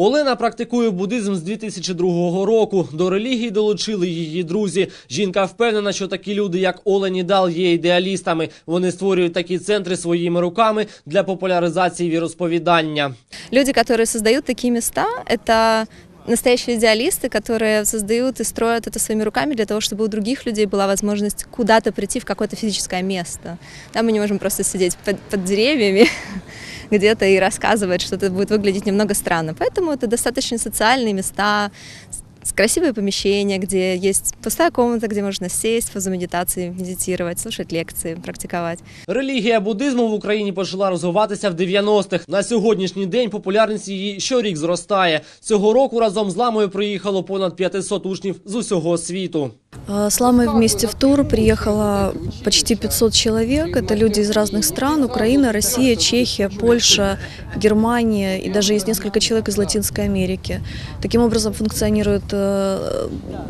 Олена практикує буддизм з 2002 року. До релігії долучили її друзі. Жінка впевнена, що такі люди, як Олені Дал, є ідеалістами. Вони створюють такі центри своїми руками для популяризації віросповідання. Люди, которые создают такие места, это настоящие идеалисты, которые создают и строят это своими руками для того, чтобы у других людей была возможность куда-то прийти в какое-то физическое место. Да, мы не можем просто сидеть под, под деревьями где-то и рассказывать, что это будет выглядеть немного странно. Поэтому это достаточно социальные места, с- с красивые помещения, где есть пустая комната, где можно сесть, поза медитации, медитировать, слушать лекции, практиковать. Релігія буддизму в Україні почала розвиватися в 90-х. На сьогоднішній день популярність її щорік зростає. Цього року разом з ламою приїхало понад 500 учнів з усього світу. А, С Ламой вместе в тур приехало почти 500 человек. Это люди из разных стран. Украина, Россия, Чехия, Польша, Германия и даже есть несколько человек из Латинской Америки. Таким образом функционирует э,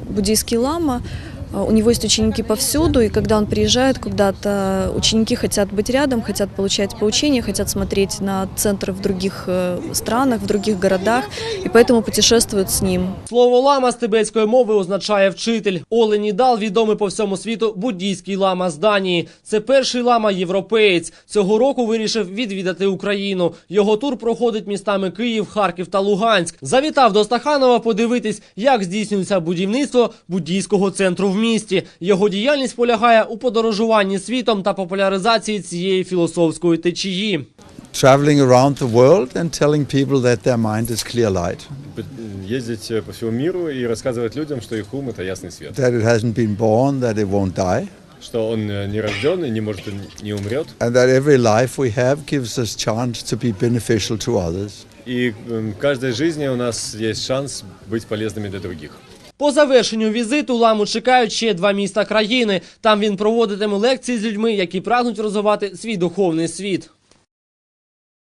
буддийский лама. А, У него есть ученики повсюду, и когда он приезжает куда-то, ученики хотят быть рядом, хотят получать поучения, хотят смотреть на центры в других э, странах, в других городах, и поэтому путешествуют с ним. Слово лама з тибетської мови означає вчитель. Олені Дал відомий по всьому світу буддійський лама з Данії. Це перший лама європеєць. Цього року вирішив відвідати Україну. Його тур проходить містами Київ, Харків та Луганськ. Завітав до Стаханова подивитись, як здійснюється будівництво буддійського центру в місті. Його діяльність полягає у подорожуванні світом та популяризації цієї філософської течії. traveling around the world and telling people that their mind is clear light, ездить э, по всему миру и рассказывать людям, что их ум это ясный свет, that it hasn't been born, that it won't die, что он э, не рожден и не может и не умрет, and that every life we have gives us chance to be beneficial to others. и э, в каждой жизни у нас есть шанс быть полезными для других. По завершенню візиту ламу чекають ще два міста країни. Там він проводитиме лекції з людьми, які прагнуть розвивати свій духовний світ.